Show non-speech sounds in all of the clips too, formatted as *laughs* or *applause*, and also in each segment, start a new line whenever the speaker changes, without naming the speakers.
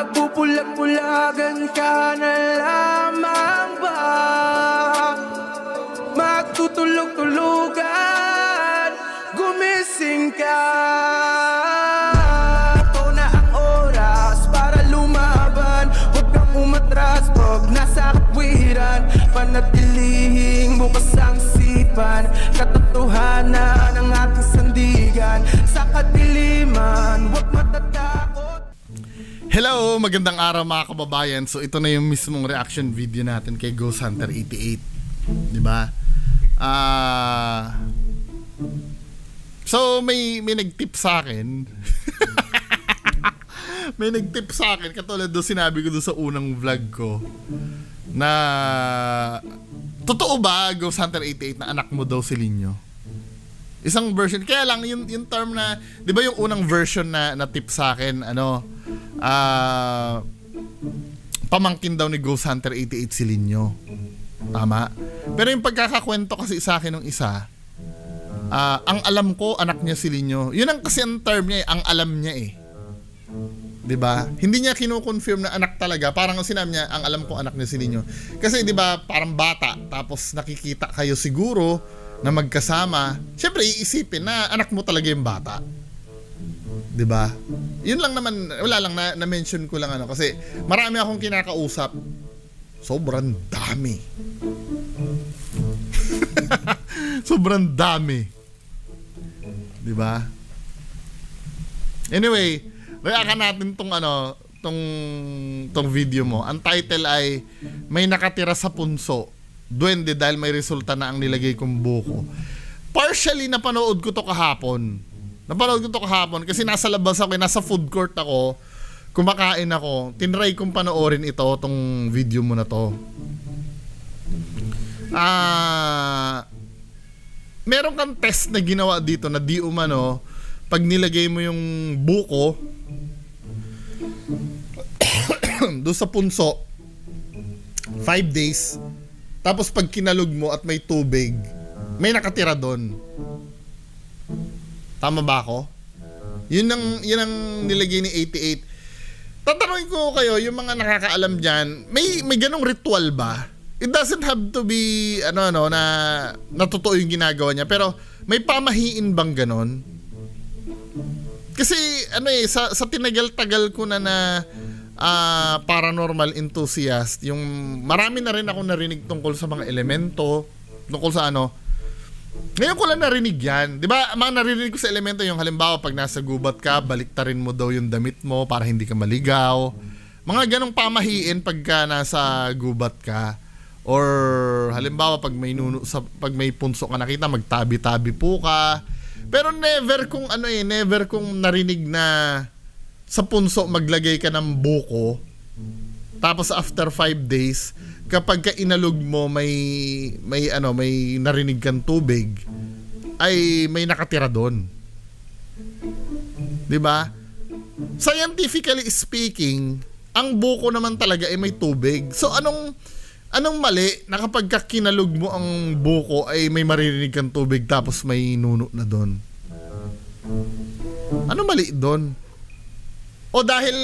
Magpupulag-pulagan ka na lamang ba? Magtutulog-tulugan Gumising ka. Ito na ang oras para lumaban. Huwag kang umatras pag nasa katwiran Panatilihing bukas ang sipan. Katotohanan ng ating sandigan. Sa kadiliman, huwag matatakot
Hello! Magandang araw mga kababayan. So ito na yung mismong reaction video natin kay Ghost Hunter 88. 'Di ba? Ah So may may nag-tip sa akin. *laughs* may nag-tip sa akin katulad do sinabi ko do sa unang vlog ko na totoo ba Ghost Hunter 88 na anak mo daw si Linyo? Isang version. Kaya lang yung yung term na 'di ba yung unang version na na tip sa akin ano ah pamangkin daw ni Ghost Hunter 88 si Linyo. Tama. Pero yung pagkakakwento kasi sa akin ng isa, ah, ang alam ko anak niya si Linyo. Yun ang kasi ang term niya eh, ang alam niya eh. 'Di ba? Hindi niya kino-confirm na anak talaga. Parang ang sinabi niya, ang alam ko anak niya si Linyo. Kasi 'di ba, parang bata tapos nakikita kayo siguro na magkasama. Syempre iisipin na anak mo talaga yung bata. 'Di ba? Yun lang naman, wala lang na, na-mention ko lang ano kasi marami akong kinakausap. Sobrang dami. *laughs* Sobrang dami. 'Di ba? Anyway, react natin tong ano, tong tong video mo. Ang title ay May nakatira sa punso. Duwende dahil may resulta na ang nilagay kong buko. Partially napanood ko to kahapon. Napanood ko to kahapon kasi nasa labas ako, eh, nasa food court ako. Kumakain ako. Tinry kong panoorin ito, tong video mo na to. Ah, meron kang test na ginawa dito na di umano pag nilagay mo yung buko *coughs* doon sa punso 5 days tapos pag kinalog mo at may tubig may nakatira doon tama ba ako? yun ang, yun ang nilagay ni 88 tatanungin ko kayo yung mga nakakaalam dyan may, may ganong ritual ba? it doesn't have to be ano ano na natotoo yung ginagawa niya pero may pamahiin bang ganon? Kasi ano eh sa sa tinagal-tagal ko na na ah, paranormal enthusiast, yung marami na rin ako narinig tungkol sa mga elemento, tungkol sa ano. Ngayon ko lang narinig yan. Di ba, mga narinig ko sa elemento yung halimbawa pag nasa gubat ka, baliktarin mo daw yung damit mo para hindi ka maligaw. Mga ganong pamahiin pagka nasa gubat ka. Or halimbawa pag may nuno sa pag may punso ka nakita, magtabi-tabi po ka. Pero never kung ano eh, never kung narinig na sa punso maglagay ka ng buko. Tapos after 5 days, kapag ka inalog mo may may ano, may narinig kang tubig, ay may nakatira doon. 'Di ba? Scientifically speaking, ang buko naman talaga ay may tubig. So anong anong mali na kapag ka kinalog mo ang buko ay may maririnig kang tubig tapos may nuno na doon? Ano mali doon? O dahil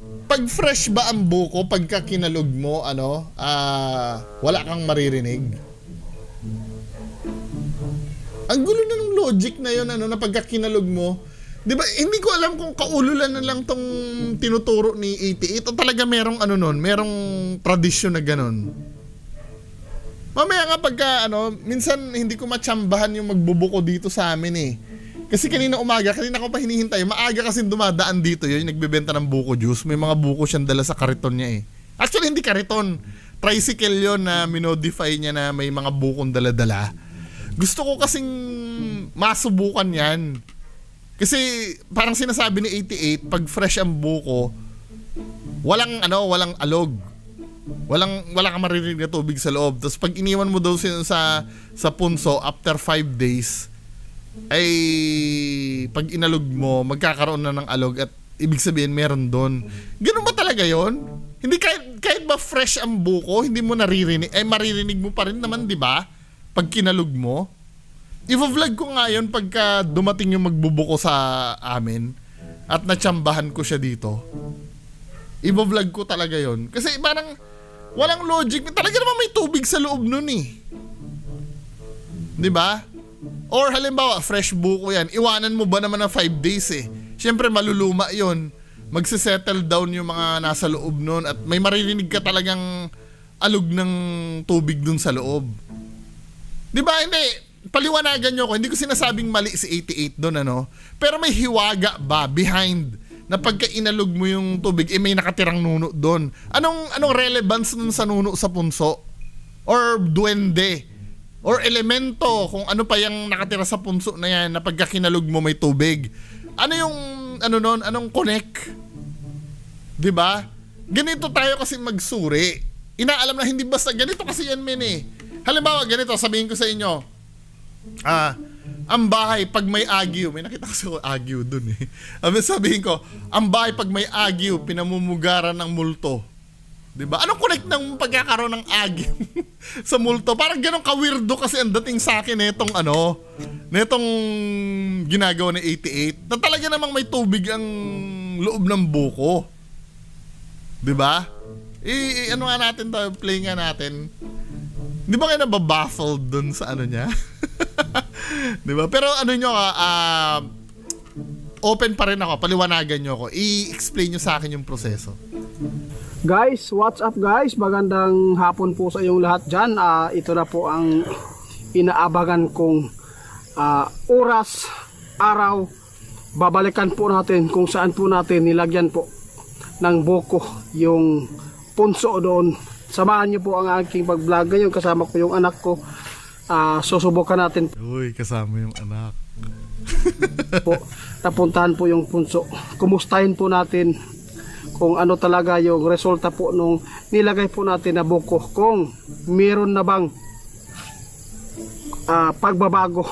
pag fresh ba ang buko pagka kinalog mo ano ah wala kang maririnig? Ang gulo na ng logic na yon ano na pagka kinalog mo 'di ba hindi ko alam kung kaululan na lang tong tinuturo ni 88 o talaga merong ano nun merong tradisyon na ganun. Mamaya nga pagka ano, minsan hindi ko matsambahan yung magbubuko dito sa amin eh. Kasi kanina umaga, kanina ko pa hinihintay. Maaga kasi dumadaan dito yun, yung nagbebenta ng buko juice. May mga buko siyang dala sa kariton niya eh. Actually, hindi kariton. Tricycle yon na minodify niya na may mga bukong dala-dala. Gusto ko kasing masubukan yan. Kasi parang sinasabi ni 88, pag fresh ang buko, walang ano, walang alog. Walang wala kang maririnig na tubig sa loob. Tapos pag iniwan mo daw sa sa punso after 5 days ay pag inalog mo magkakaroon na ng alog at ibig sabihin meron doon. Ganun ba talaga 'yon? Hindi kahit kahit ba fresh ang buko, hindi mo naririnig ay maririnig mo pa rin naman, 'di ba? Pag kinalog mo. I-vlog ko nga 'yon pagka dumating yung magbubuko sa amin at natsambahan ko siya dito. Ibo-vlog ko talaga yon Kasi parang walang logic. Talaga naman may tubig sa loob nun eh. 'Di ba? Or halimbawa, fresh buko yan. Iwanan mo ba naman ng 5 days eh? Siyempre, maluluma yon Magsisettle down yung mga nasa loob nun at may maririnig ka talagang alog ng tubig dun sa loob. Di ba? Hindi. Paliwanagan nyo ko. Hindi ko sinasabing mali si 88 doon, ano? Pero may hiwaga ba behind na pagka inalog mo yung tubig, eh may nakatirang nuno doon. Anong, anong relevance nun sa nuno sa punso? Or duwende? Or elemento kung ano pa yung nakatira sa punso na yan na pagka kinalog mo may tubig. Ano yung, ano nun, anong connect? 'Di ba? Ganito tayo kasi magsuri. Inaalam na hindi basta ganito kasi yan men eh. Halimbawa ganito, sabihin ko sa inyo. Ah, ang bahay pag may agyo, may nakita kasi ako agyo dun eh. Sabi *laughs* sabihin ko, ang bahay pag may agyo, pinamumugaran ng multo. 'Di ba? Anong connect ng pagkakaroon ng agyo *laughs* sa multo? Parang ganun ka-weirdo kasi ang dating sa akin nitong ano, nitong ginagawa ni 88 na talaga namang may tubig ang loob ng buko. 'Di ba? I, i- ano nga natin to, play nga natin. Di ba kayo nababaffled dun sa ano niya? *laughs* Di ba? Pero ano nyo ka, ah, open pa rin ako, paliwanagan nyo ako. I-explain nyo sa akin yung proseso.
Guys, what's up guys? Magandang hapon po sa iyong lahat dyan. Ah, ito na po ang inaabagan kong ah, oras, araw. Babalikan po natin kung saan po natin nilagyan po ng buko yung punso doon. Samahan niyo po ang aking pag-vlog ngayon. Kasama ko yung anak ko. Ah, susubukan natin
Uy, kasama yung anak.
po. Napuntahan po yung punso. Kumustahin po natin kung ano talaga yung resulta po nung nilagay po natin na buko. Kung meron na bang ah, pagbabago.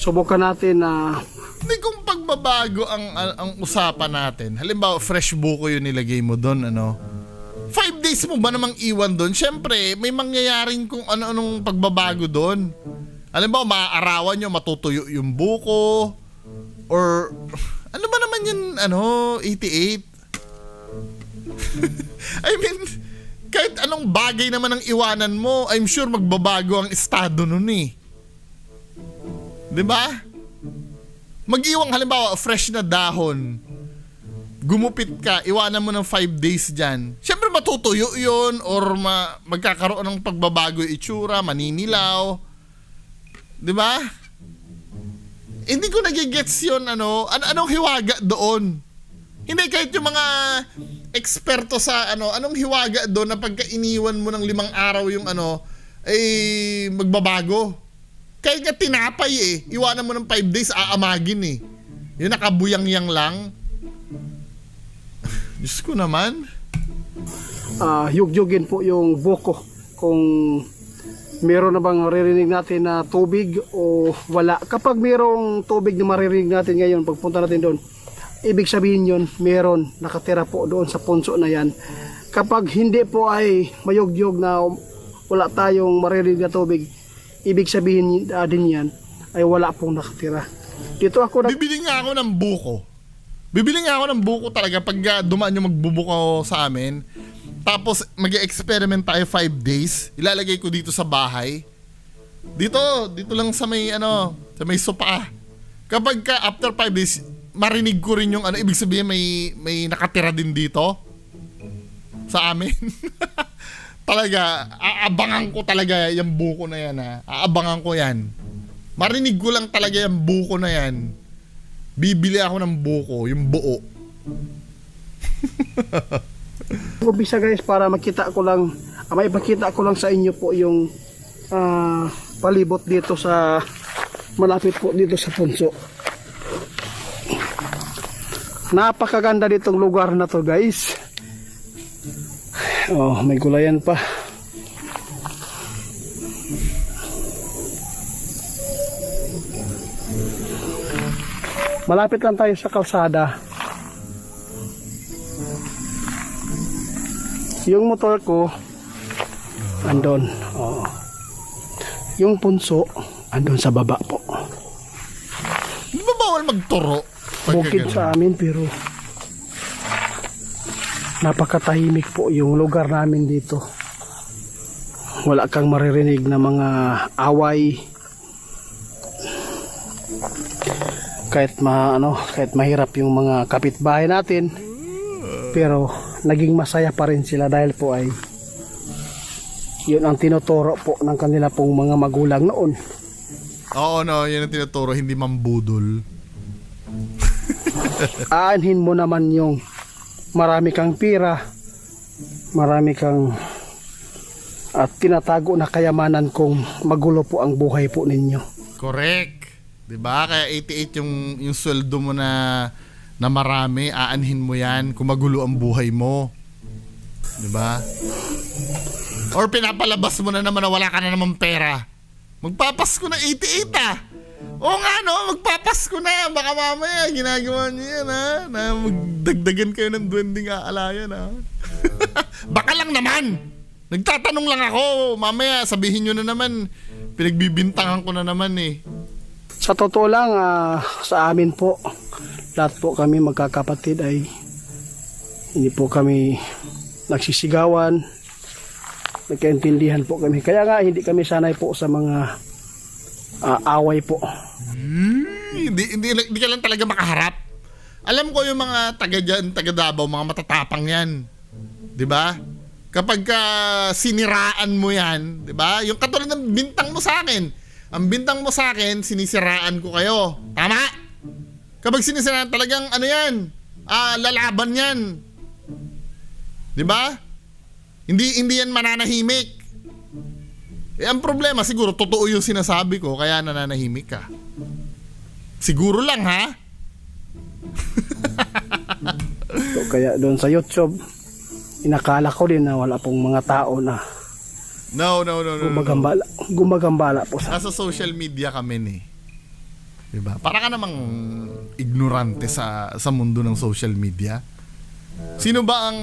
Subukan natin na
Hindi kung pagbabago ang, ang, ang usapan natin. Halimbawa, fresh buko yung nilagay mo doon, ano? Five days mo ba namang iwan doon? Siyempre, may mangyayaring kung ano-anong pagbabago doon. Halimbawa, maaarawan nyo, matutuyo yung buko. Or, ano ba naman yun, ano, 88? *laughs* I mean, kahit anong bagay naman ang iwanan mo, I'm sure magbabago ang estado nun eh. ba? Mag-iwang halimbawa, fresh na dahon. Gumupit ka, iwanan mo ng 5 days dyan. Siyempre matutuyo yun or ma- magkakaroon ng pagbabago yung itsura, maninilaw. ba? Hindi ko nagigets yun, ano, an anong hiwaga doon? Hindi, kahit yung mga eksperto sa ano, anong hiwaga doon na pagka iniwan mo ng limang araw yung ano, ay magbabago. Kahit nga tinapay eh, iwanan mo ng 5 days, aamagin eh. Yung nakabuyang-yang lang. *laughs* Diyos ko naman.
ah, yugyugin po yung buko. Kung meron na bang maririnig natin na tubig o wala. Kapag merong tubig na maririnig natin ngayon, pagpunta natin doon, ibig sabihin yun, meron nakatira po doon sa punso na yan. Kapag hindi po ay mayugyog na wala tayong maririnig na tubig, ibig sabihin ah, din yan ay wala pong nakatira. Dito ako nag
Bibili nga ako ng buko. Bibili nga ako ng buko talaga pag uh, dumaan yung magbubuko sa amin. Tapos mag experiment tayo 5 days. Ilalagay ko dito sa bahay. Dito, dito lang sa may ano, sa may sopa. Kapag ka after 5 days, marinig ko rin yung ano, ibig sabihin may may nakatira din dito sa amin. *laughs* talaga, aabangan ko talaga yung buko na yan ha. Aabangan ko yan. Marinig ko lang talaga yung buko na yan. Bibili ako ng buko, yung buo. *laughs*
umpisa guys para makita ko lang ah, may ipakita ko lang sa inyo po yung ah, palibot dito sa malapit po dito sa punso napakaganda ditong lugar na to guys oh may gulayan pa malapit lang tayo sa kalsada Yung motor ko, andon. Oo. Yung punso, andon sa baba po.
Di ba bawal magturo?
Bukid sa amin, pero napakatahimik po yung lugar namin dito. Wala kang maririnig na mga away. Kahit ma ano, kahit mahirap yung mga kapitbahay natin. Pero naging masaya pa rin sila dahil po ay yun ang tinuturo po ng kanila pong mga magulang noon.
Oo, no, yun ang tinuturo, hindi mambudol.
Aanhin mo naman yung marami kang pira, marami kang at tinatago na kayamanan kung magulo po ang buhay po ninyo.
Correct. 'Di ba? Kaya 88 yung yung sweldo mo na na marami, aanhin mo 'yan kung magulo ang buhay mo. 'Di ba? Or pinapalabas mo na naman na wala ka na naman pera. Magpapasko na 88 ah. Oo nga no, magpapasko na. Baka mamaya ginagawa niyo yan ha. Na magdagdagan kayo ng duwending aalayan ha. *laughs* Baka lang naman. Nagtatanong lang ako. Mamaya sabihin nyo na naman. Pinagbibintangan ko na naman eh.
Sa totoo lang, ah, sa amin po, lahat po kami magkakapatid ay hindi po kami nagsisigawan, nagkaintindihan po kami. Kaya nga hindi kami sanay po sa mga ah, away po.
Hmm, hindi, hindi, hindi ka lang talaga makaharap. Alam ko yung mga taga dyan, taga Davao, mga matatapang yan. ba? Kapag ka siniraan mo yan, 'di ba? Yung katulad ng bintang mo sa akin. Ang bintang mo sa akin, sinisiraan ko kayo. Tama? Kapag sinisiraan talagang ano yan? Ah, lalaban yan. 'Di ba? Hindi hindi yan mananahimik. Eh, ang problema, siguro, totoo yung sinasabi ko, kaya nananahimik ka. Siguro lang, ha?
So, kaya doon sa YouTube, inakala ko din na wala pong mga tao na
No, no, no, no. no, no.
gumagambala, gumagambala po sa
Nasa social media kami ni. Diba? Para ka namang ignorante sa sa mundo ng social media. Sino ba ang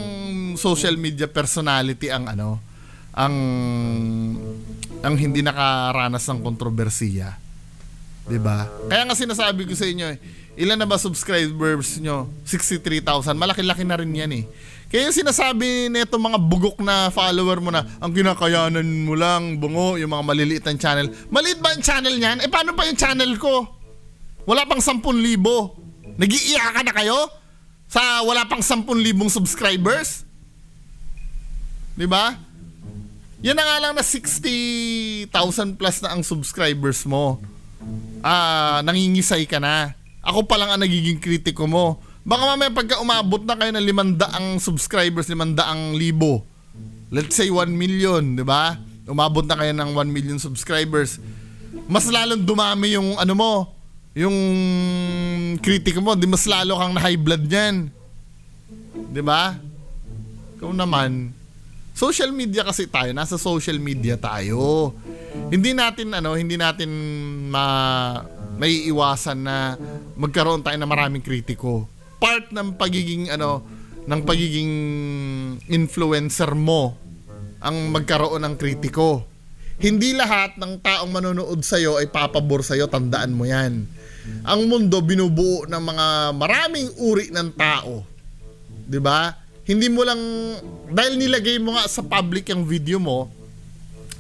social media personality ang ano? Ang ang hindi nakaranas ng kontrobersiya. 'Di ba? Kaya nga sinasabi ko sa inyo, eh, ilan na ba subscribers nyo? 63,000. Malaki-laki na rin 'yan eh. Kaya yung sinasabi nito mga bugok na follower mo na ang kinakayanan mo lang, bungo, yung mga maliliit na channel. Maliit ba ang channel niyan? Eh paano pa yung channel ko? Wala pang 10,000. Nag-iiyakan na kayo? Sa wala pang 10,000 subscribers? 'Di ba? Yan na nga lang na 60,000 plus na ang subscribers mo. Ah, nangingisay ka na. Ako pa lang ang nagiging kritiko mo. Baka mamaya pagka umabot na kayo ng 500 subscribers, 500 libo. Let's say 1 million, 'di ba? Umabot na kayo ng 1 million subscribers. Mas lalong dumami yung ano mo, yung kritiko mo, di mas lalo kang na high blood niyan. 'Di ba? Ikaw naman, social media kasi tayo, nasa social media tayo. Hindi natin ano, hindi natin ma may iwasan na magkaroon tayo ng maraming kritiko. Part ng pagiging ano, ng pagiging influencer mo ang magkaroon ng kritiko. Hindi lahat ng taong manonood sa'yo ay papabor sa'yo, tandaan mo yan. Ang mundo binubuo ng mga maraming uri ng tao. 'Di ba? Hindi mo lang dahil nilagay mo nga sa public yung video mo,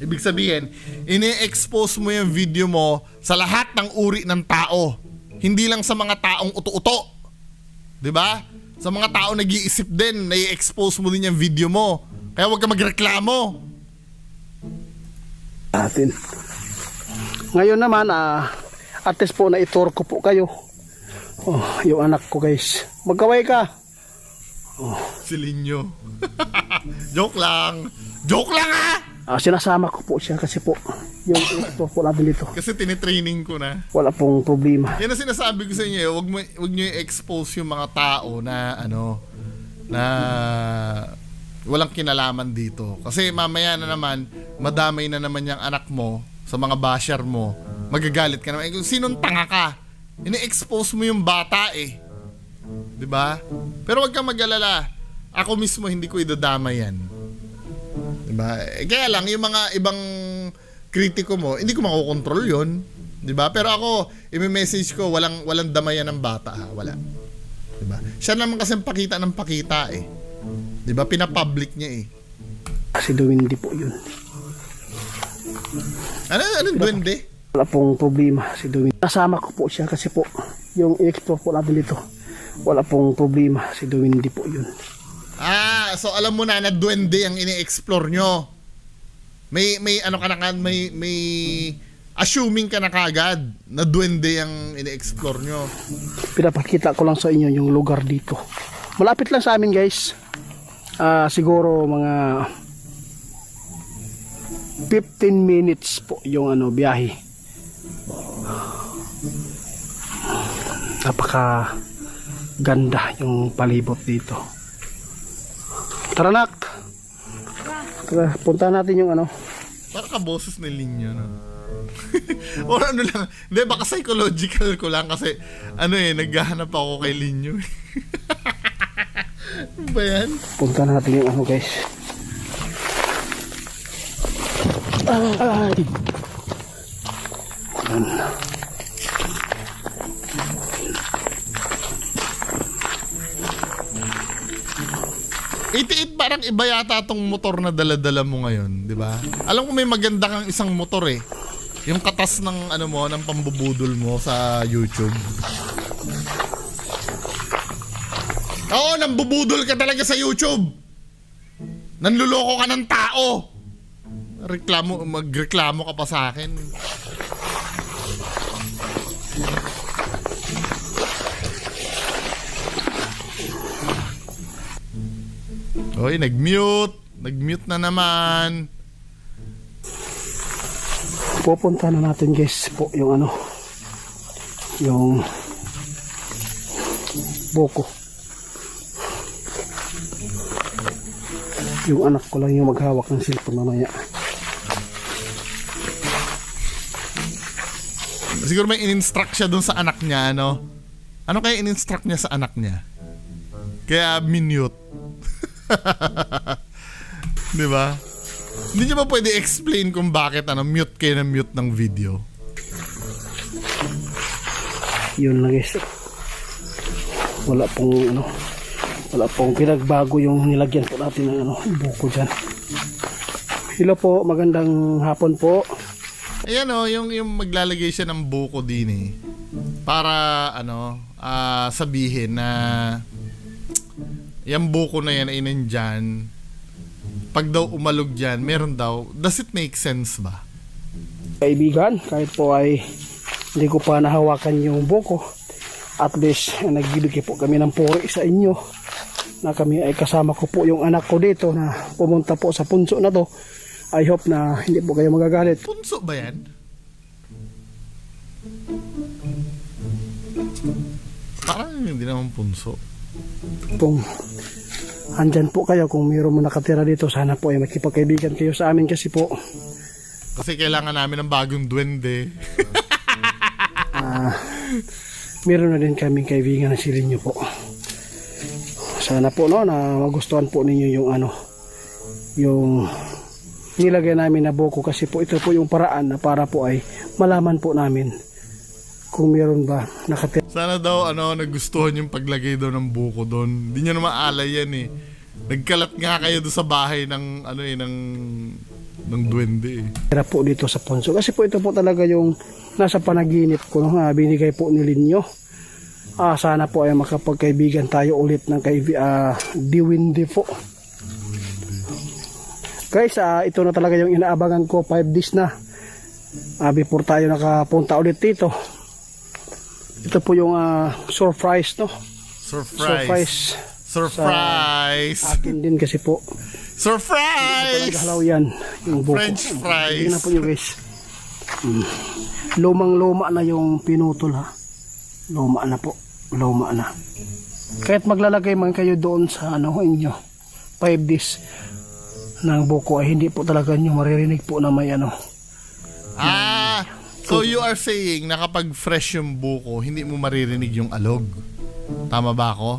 ibig sabihin, ini-expose mo yung video mo sa lahat ng uri ng tao. Hindi lang sa mga taong uto-uto. 'Di ba? Sa mga tao nag-iisip din, nai-expose mo din yung video mo. Kaya huwag ka magreklamo.
natin. Ngayon naman, ah, at po na itur ko po kayo. Oh, yung anak ko guys. Magkaway ka.
Silinyo. *laughs* Joke lang. Joke lang ah!
Ah, sinasama ko po siya kasi po yung ito po natin dito.
Kasi tinitraining ko na.
Wala pong problema.
Yan ang sinasabi ko sa inyo, eh, wag mo wag niyo i-expose yung mga tao na ano na walang kinalaman dito. Kasi mamaya na naman madamay na naman yung anak mo sa mga basher mo. Magagalit ka naman. Eh, sinong tanga ka? Ini-expose mo yung bata eh. 'Di ba? Pero wag kang mag-alala. Ako mismo hindi ko idadama yan. 'Di ba? Eh, kaya lang yung mga ibang kritiko mo, hindi ko makokontrol 'yon. 'Di ba? Pero ako, i-message ko walang walang damayan ng bata ha, wala. 'Di ba? Siya naman kasi pakita ng pakita eh. 'Di ba pinapublic niya eh.
Si Duwindi po yun.
Ano ano duwende?
Wala pong problema si Duwindi. Kasama ko po siya kasi po yung i-explore po natin dito. Wala pong problema si Duwindi po yun.
Ah, so alam mo na na duwende ang ini-explore nyo. May may ano ka na ka- may may assuming ka na kagad na duwende ang ini-explore nyo.
Pinapakita ko lang sa inyo yung lugar dito. Malapit lang sa amin guys. Ah, siguro mga 15 minutes po yung ano biyahe. Napaka ganda yung palibot dito. Tara nak. Tara punta natin yung ano.
Parang kaboses ni Linyo na *laughs* or ano lang. Hindi baka psychological ko lang kasi ano eh naghahanap ako kay Linyo. *laughs* Ano ba yan?
Punta natin yung ano guys. Ay, ay.
Ayan. 88 parang iba yata tong motor na dala-dala mo ngayon, di ba? Alam ko may maganda kang isang motor eh. Yung katas ng ano mo, ng pambubudol mo sa YouTube. Oo, nambubudol ka talaga sa YouTube. Nanluloko ka ng tao. Reklamo, magreklamo ka pa sa akin. Hoy, nag-mute. Nag-mute na naman.
Pupunta na natin guys po yung ano. Yung buko. Yung anak ko lang yung maghawak ng cellphone mamaya.
Siguro may in-instruct siya dun sa anak niya, ano? Ano kaya in-instruct niya sa anak niya? Kaya minute. *laughs* Di ba? Hindi niya ba pwede explain kung bakit ano, mute kayo na mute ng video?
Yun lang guys. Wala pong ano. Wala pong pinagbago yung nilagyan po natin ng ano, buko dyan. Hello po, magandang hapon po.
Ayan o, yung, yung maglalagay siya ng buko din eh. Para ano, ah, sabihin na yung buko na yan ay nandyan. Pag daw umalog dyan, meron daw, does it make sense ba?
kaibigan kahit po ay hindi ko pa nahawakan yung buko at least eh, nagbibigay po kami ng puri sa inyo na kami ay kasama ko po yung anak ko dito na pumunta po sa punso na to I hope na hindi po kayo magagalit
Punso ba yan? Parang hindi naman punso.
Kung andyan po kayo. Kung mayroon mo nakatira dito sana po ay makipagkaibigan kayo sa amin kasi po
Kasi kailangan namin ng bagong duwende. *laughs*
ah, meron na din kaming kaibigan na silin nyo po. Sana po no na magustuhan po ninyo yung ano yung nilagay namin na buko kasi po ito po yung paraan na para po ay malaman po namin kung meron ba nakatira
Sana daw ano nagustuhan yung paglagay daw ng buko doon. Hindi niyo naman alay yan eh. Nagkalat nga kayo doon sa bahay ng ano eh ng ng duwende eh.
po dito sa Ponso kasi po ito po talaga yung nasa panaginip ko no, ah, binigay po ni Linyo. Ah, sana po ay makapagkaibigan tayo ulit ng kay uh, Diwindi po. Guys ah, ito na talaga yung inaabangan ko. 5 days na. Ah, before tayo nakapunta ulit dito ito po yung ah, surprise no
Surprise.
surprise
Surprise.
akin din kasi po
Surprise.
Naghalaw yan yung buko.
French fries.
Tingnan po nyo guys. Mm. Lumang-luma na yung pinutol ha. Luma na po. Luma na. Kahit maglalagay man kayo doon sa ano inyo. 5 days ng buko ay hindi po talaga nyo maririnig po na may ano.
Ah, so you are saying na kapag fresh yung buko, hindi mo maririnig yung alog. Tama ba ako?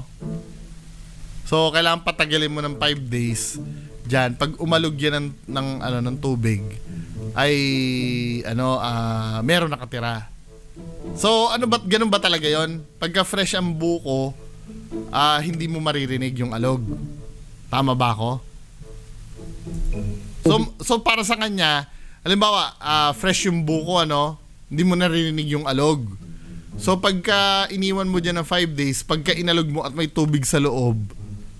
So, kailangan patagalin mo ng 5 days. Diyan, pag umalog yan ng, ng, ano, ng tubig, ay, ano, ah, meron nakatira. So, ano ba, ganun ba talaga yon? Pagka fresh ang buko, ah, hindi mo maririnig yung alog. Tama ba ako? So, so para sa kanya, halimbawa, ah, fresh yung buko, ano, hindi mo narinig yung alog. So pagka iniwan mo dyan ng 5 days, pagka inalog mo at may tubig sa loob,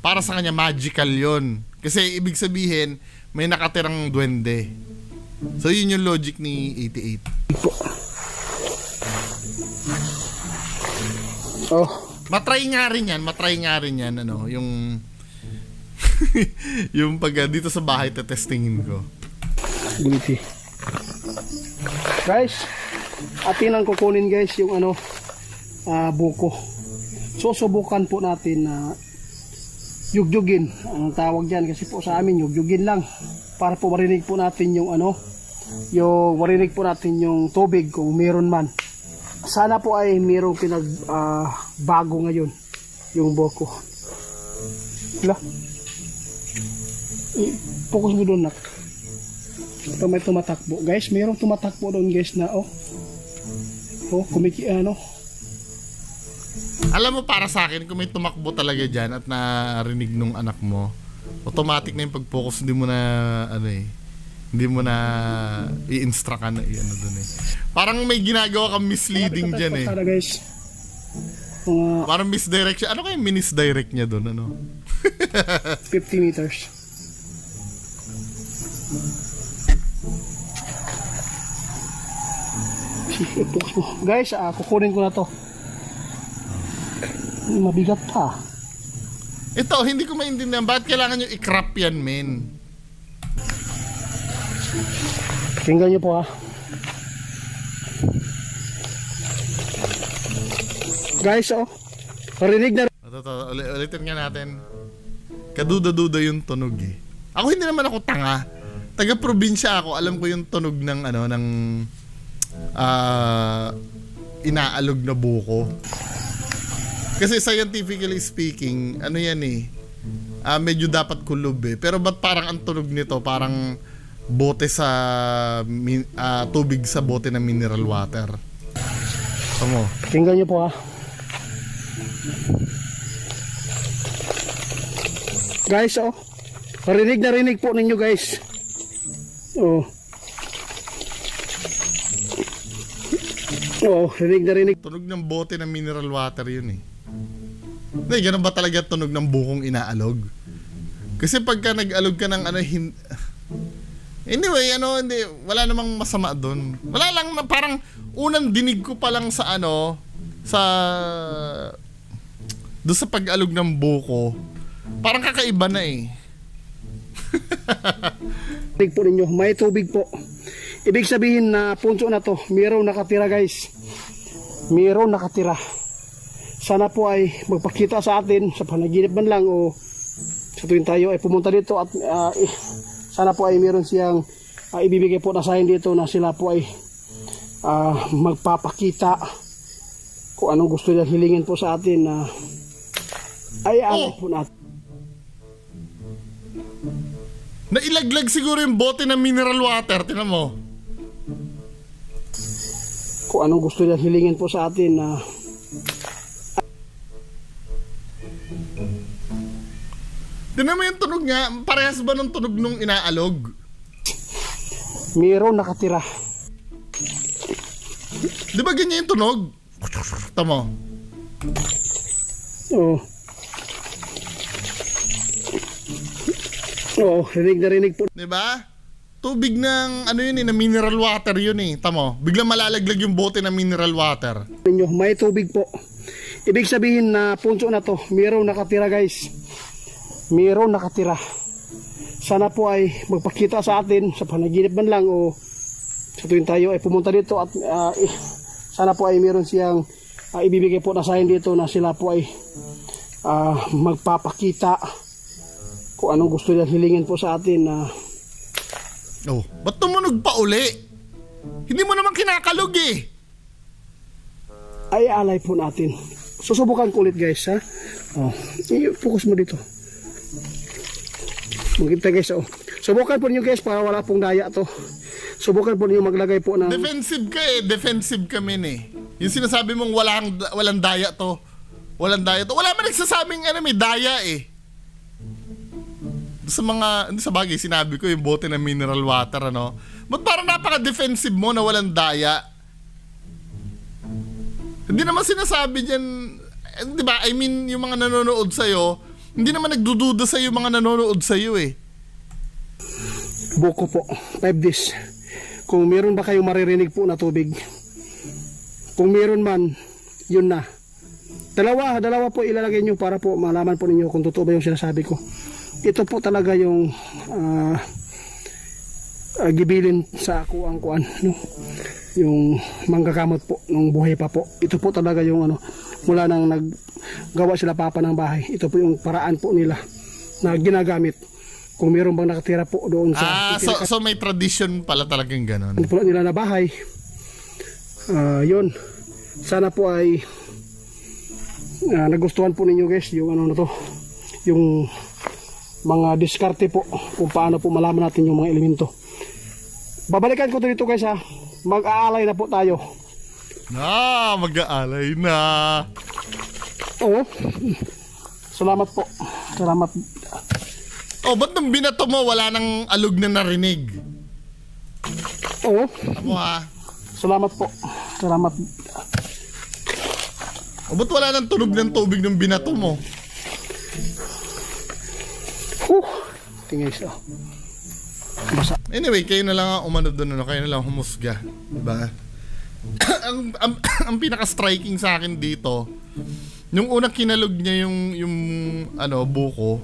para sa kanya magical yon Kasi ibig sabihin, may nakatirang duwende. So yun yung logic ni 88.
Oh,
Matry nga rin yan, matry nga rin yan, ano, yung... *laughs* yung pag dito sa bahay tetestingin ko.
Guliti. Guys, atin ang kukunin guys yung ano, ah, buko. Susubukan po natin na yugyugin. Ang tawag diyan kasi po sa amin yugyugin lang. Para po marinig po natin yung ano yung marinig po natin yung tubig kung meron man. Sana po ay merong pinag ah, bago ngayon yung buko. Wala. I-focus mo doon nak ito may tumatakbo. Guys, mayroong tumatakbo doon guys na oh. Oh, kumiki ano.
Alam mo para sa akin, kung may tumakbo talaga dyan at narinig nung anak mo, automatic na yung pag-focus, hindi mo na, ano eh, hindi mo na i-instruct na i-ano dun eh. Parang may ginagawa kang misleading dyan eh.
Sana guys. Mga
Parang misdirection. Ano kaya minisdirect niya dun, ano?
50 meters. Guys, ah, kukunin ko na to. Mabigat pa.
Ito, hindi ko maintindihan. Bakit kailangan nyo i-crop yan, men?
Tingnan nyo po ha. Guys, oh. Parinig na
Ito, ito, uli- ulitin nga natin. Kaduda-duda yung tunog eh. Ako hindi naman ako tanga. Taga-probinsya ako, alam ko yung tunog ng ano, ng ah inaalog na buko. Kasi scientifically speaking, ano yan eh, ah, medyo dapat kulob eh. Pero ba't parang ang tunog nito, parang bote sa, ah, tubig sa bote ng mineral water. Tama mo?
Tingnan nyo po ha. Guys, oh. Parinig na rinig po ninyo guys. Oh. Oh, rinig na rinig.
Tunog ng bote ng mineral water yun eh. Hindi, ganun ba talaga tunog ng bukong inaalog? Kasi pagka nag-alog ka ng ano, hin... *sighs* Anyway, ano, hindi, wala namang masama doon. Wala lang, na parang unang dinig ko pa lang sa ano, sa... doon sa pag-alog ng buko, parang kakaiba na eh. *laughs*
Rinig po ninyo. May tubig po. Ibig sabihin na punso na to, mayroong nakatira guys. Mayroong nakatira. Sana po ay magpakita sa atin sa panaginip man lang o sa tuwing tayo ay pumunta dito at ah, eh, sana po ay meron siyang ah, ibibigay po na sign dito na sila po ay ah, magpapakita kung anong gusto niya hilingin po sa atin na ay ano po natin.
Nailaglag siguro yung bote ng mineral water, tinan mo.
Kung anong gusto niya hilingin po sa atin na
Tinan mo yung tunog niya, parehas ba ng tunog nung inaalog?
mayroong nakatira.
Di ba ganyan yung tunog? Tamo.
Oo. Oo, rinig na rinig po
Di ba? Tubig ng ano yun eh, na mineral water yun eh. Tamo. Biglang malalaglag yung bote ng mineral water.
ninyo. May tubig po. Ibig sabihin na punso na to, mayroong nakatira guys. Mayroong nakatira. Sana po ay magpakita sa atin sa panaginip man lang o sa tuwing tayo ay pumunta dito at ah, eh, sana po ay meron siyang ah, ibibigay po na sign dito na sila po ay ah, magpapakita kung anong gusto niya hilingin po sa atin na
Oh, ba't tumunog pa uli? Hindi mo naman kinakalog eh.
ay alay po natin. Susubukan ko ulit guys ha. Oh, i-focus mo dito. Magkita guys oh. Subukan po niyo guys para wala pong daya to. Subukan po niyo maglagay po ng
Defensive ka eh. Defensive kami eh. Yung sinasabi mong walang, walang daya to. Walang daya to. Wala man nagsasabing ano, may daya eh. Sa mga, sa bagay, sinabi ko yung bote ng mineral water, ano? Ba't parang napaka-defensive mo na walang daya? Hindi naman sinasabi dyan, eh, di ba, I mean, yung mga nanonood sa'yo, hindi naman nagdududa sa'yo yung mga nanonood sa'yo eh.
Buko po, 5 days. Kung meron ba kayong maririnig po na tubig, kung meron man, yun na. Dalawa, dalawa po ilalagay nyo para po malaman po ninyo kung totoo ba yung sinasabi ko. Ito po talaga yung ah, ah, gibilin sa ako ang kuan, no? Yung manggagamot po nung buhay pa po. Ito po talaga yung ano, mula nang naggawa sila papa ng bahay. Ito po yung paraan po nila na ginagamit. Kung meron bang nakatira po doon sa
Ah, so, so may tradition pala talagang ganon.
ano po nila na bahay. Ah, yun. Sana po ay ah, nagustuhan po ninyo guys yung ano na to. Yung mga diskarte po kung paano po malaman natin yung mga elemento. Babalikan ko to dito guys ha. Mag-aalay na po tayo.
Ah, mag-aalay na.
Oo. Salamat po. Salamat.
Oh, ba't nung binato mo, wala nang alog na narinig?
Oo.
Ako ha.
Salamat po. Salamat.
O, ba't wala nang tunog ng tubig nung binato mo?
Huh. Tingay siya. Basa.
Anyway, kayo na lang ang umano doon, ano, kayo na lang humusga. Diba? *coughs* ang, ang, *coughs* ang pinaka-striking sa akin dito, yung unang kinalog niya yung, yung ano, buko,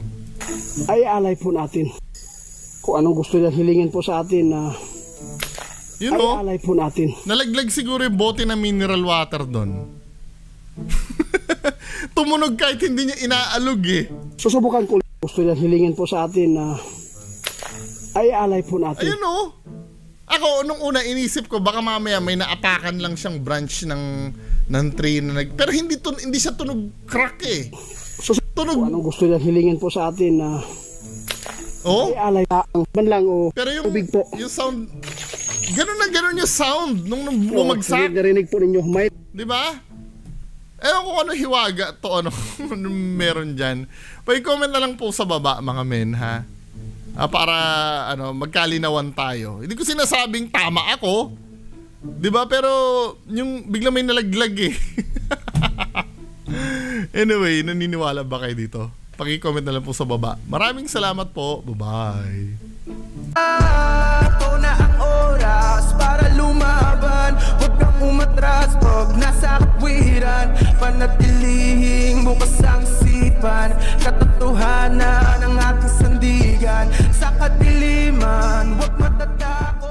Ay alay po natin. Kung anong gusto niya hilingin po sa atin na
yun
ay
o,
alay po natin.
nalaglag siguro yung bote ng mineral water doon. *laughs* Tumunog kahit hindi niya inaalog eh.
Susubukan ko gusto niya hilingin po sa atin na ay alay po natin.
Ayun o. Ako, nung una, inisip ko, baka mamaya may naapakan lang siyang branch ng ng tree na nag... Pero hindi, tun, hindi siya tunog crack eh.
Sus-
Tunog...
kung anong gusto niya hilingin po sa atin na
Oh?
ay alay ang man lang o
Pero yung,
tubig po.
yung sound... Ganun na ganun yung sound nung, nung bumagsak.
narinig po ninyo may
Di ba? Ewan ko ano hiwaga to ano *laughs* anong meron dyan. Pa-comment na lang po sa baba mga men ha. Ah, para ano magkalinawan tayo. Hindi ko sinasabing tama ako. 'Di ba? Pero yung bigla may nalaglag eh. *laughs* anyway, naniniwala ba kayo dito? Paki-comment na lang po sa baba. Maraming salamat po. Bye-bye.
Ito na ang oras para lumaban. Huwag kang umatras pag nasa katwiran Panatilihing bukas ang sipan. Katotohanan ang ating sandigan. Sa katiliman, huwag matatakot